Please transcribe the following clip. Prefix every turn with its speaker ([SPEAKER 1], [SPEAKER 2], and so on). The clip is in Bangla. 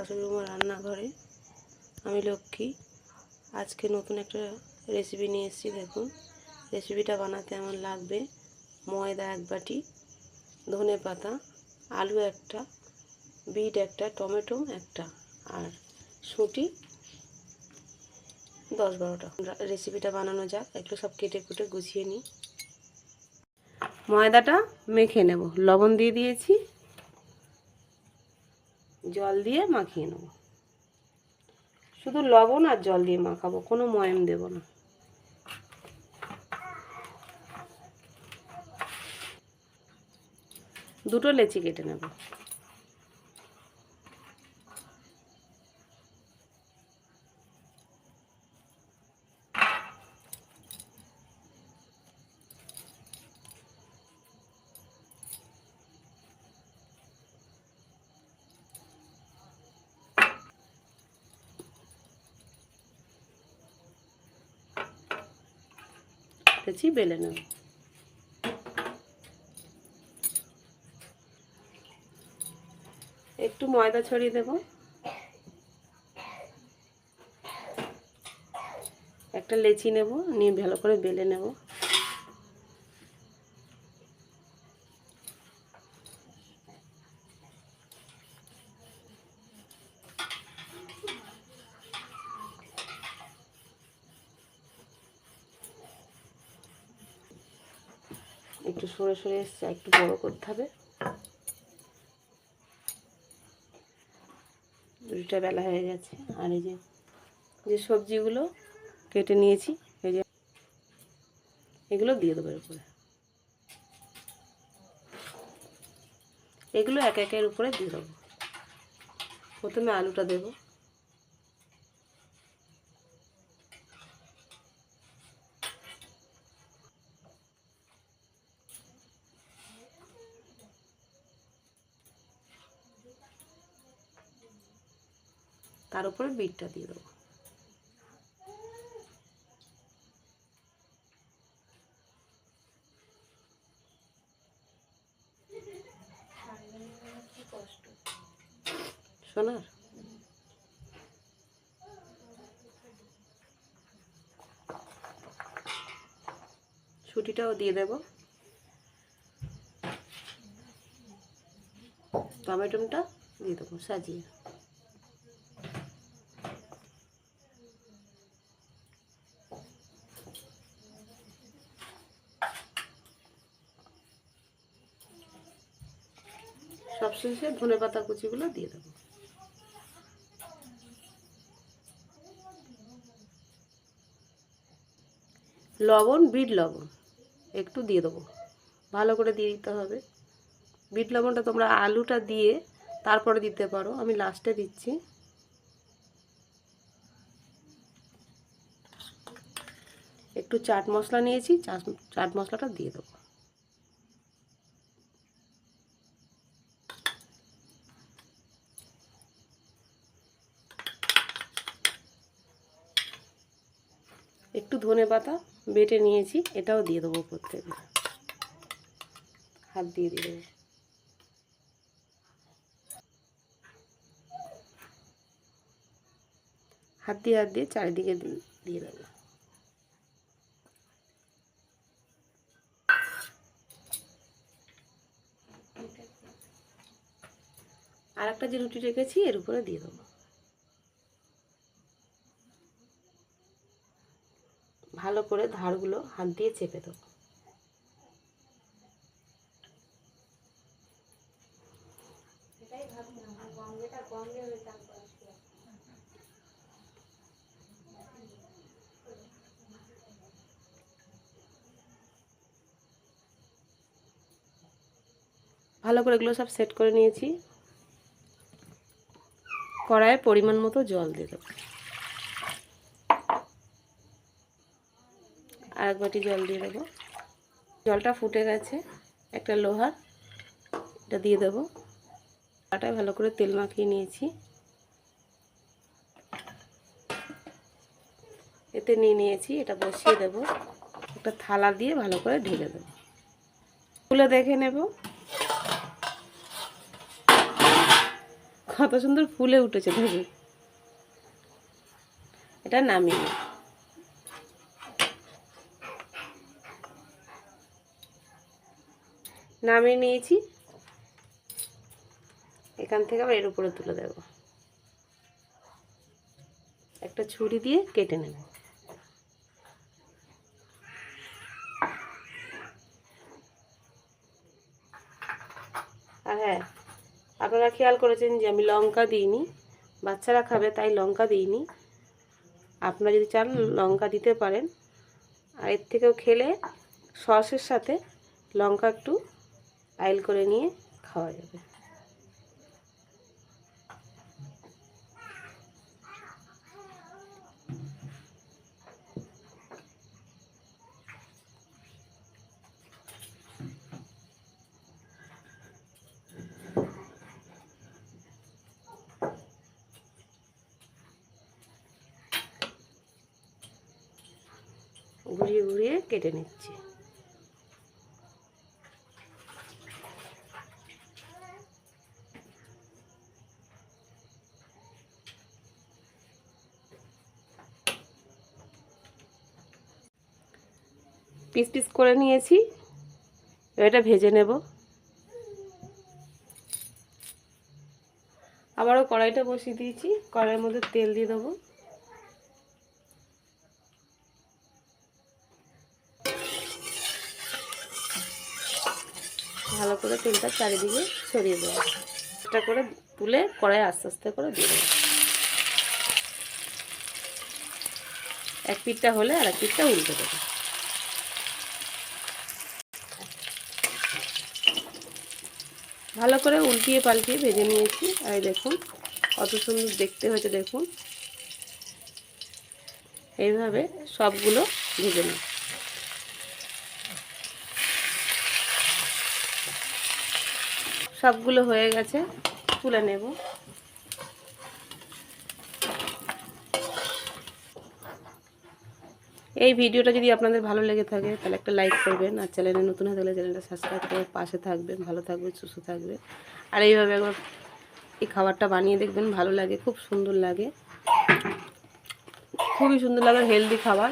[SPEAKER 1] শাশুড়ি মার রান্নাঘরে। আমি লক্ষ্মী। আজকে নতুন একটা রেসিপি নিয়ে এসেছি, দেখুন। রেসিপিটা বানাতে আমার লাগবে ময়দা এক বাটি, ধনে পাতা, আলু একটা, বিট একটা, টমেটো একটা আর শুঁটি। দশ বারোটা। রেসিপিটা বানানো যাক একটু সব কেটে কুটে গুছিয়ে নিই। ময়দাটা মেখে নেব। লবণ দিয়ে দিয়েছি। জল দিয়ে মাখিয়ে নেব। শুধু লবণ আর জল দিয়ে মাখাবো, কোনো ময়ম দেব না। দুটো লেচি কেটে নেব। লেচি বেলে নেব। একটু ময়দা ছড়িয়ে দেব। একটা লেচি নেব, নিয়ে ভালো করে বেলে নেব। একটু সরে সরে এসছে, একটু বড় করতে হবে। দুটা বেলা হয়ে গেছে, আর এই যে যে সবজিগুলো কেটে নিয়েছি, এই যে এগুলো দিয়ে দেবো উপরে। এগুলো এক একের উপরে দিয়ে দেবো। প্রথমে আলুটা দেবো। তার উপরে বিটটা দিয়ে দেবো। সোনার? ছুটিটাও দিয়ে দেব। টমেটোটা দিয়ে দেবো সাজিয়ে। সবশেষে ধনে পাতা কুচিগুলো দিয়ে দেবো। লবণ, বিট লবণ, একটু দিয়ে দেবো। ভালো করে দিয়ে দিতে হবে। বিট লবণটা তোমরা আলুটা দিয়ে তারপরে দিতে পারো। আমি লাস্টে দিচ্ছি। একটু চাট মশলা নিয়েছি, চাট মশলাটা দিয়ে দেবো। একটু ধনে পাতা বেটে নিয়েছি, এটাও দিয়ে দেবো উপর হাত দিয়ে দিয়ে দেবো। হাত দিয়ে হাত দিয়ে চারিদিকে দিয়ে দেবো। আর একটা যে রুটি রেখেছি, এর উপরে দিয়ে দেবো। ভালো করে ধারগুলো হাত দিয়ে চেপে দেবো। ভালো করে এগুলো সব সেট করে নিয়েছি। কড়াইয়ে পরিমাণ মতো জল দিয়ে দেবো। আর এক বাটি জল দিয়ে দেবো। জলটা ফুটে গেছে, একটা লোহার এটা দিয়ে দেবো। আটায় ভালো করে তেল মাখিয়ে নিয়েছি। এতে নিয়ে নিয়েছি, এটা বসিয়ে দেব। একটা থালা দিয়ে ভালো করে ঢেলে দেবো। খুলে দেখে নেব। কত সুন্দর ফুলে উঠেছে দেখুন। এটা নামিয়ে নামিয়ে নিয়েছি। এখান থেকে আবার এর উপরে তুলে দেব। একটা ছুরি দিয়ে কেটে নেব। আর হ্যাঁ আপনারা খেয়াল করেছেন যে আমি লঙ্কা দিইনি। বাচ্চারা খাবে, তাই লঙ্কা দিইনি। আপনারা যদি চান লঙ্কা দিতে পারেন। আর এর থেকেও খেলে সসের সাথে লঙ্কা একটু আইল করে নিয়ে খাওয়া যাবে। ঘুরিয়ে ঘুরিয়ে কেটে নিচ্ছি। পিস পিস করে নিয়েছি। এটা ভেজে নেব। আবারও কড়াইটা বসিয়ে দিয়েছি। কড়াইয়ের মধ্যে তেল দিয়ে দেবো। ভালো করে তেলটা চারিদিকে ছড়িয়ে দেবো। একটা করে তুলে কড়াই আস্তে আস্তে করে দিয়ে দেবো। এক পিঠটা হলে আর এক পিঠটা উল্টে দেবো। ভালো করে উল্টিয়ে পাল্টিয়ে ভেজে নিয়েছি। আর দেখুন, কত সুন্দর দেখতে হয়েছে, দেখুন। এইভাবে সবগুলো ভেজে নিই। সবগুলো হয়ে গেছে, তুলে নেব। এই ভিডিওটা যদি আপনাদের ভালো লেগে থাকে, তাহলে একটা লাইক করবেন আর চ্যানেলে নতুন হয়ে থাকলে চ্যানেলটা সাবস্ক্রাইব করে পাশে থাকবেন, ভালো থাকবেন, সুস্থ থাকবেন। আর এইভাবে একবার এই খাবারটা বানিয়ে দেখবেন, ভালো লাগে, খুব সুন্দর লাগে। খুবই সুন্দর লাগে হেলদি খাবার।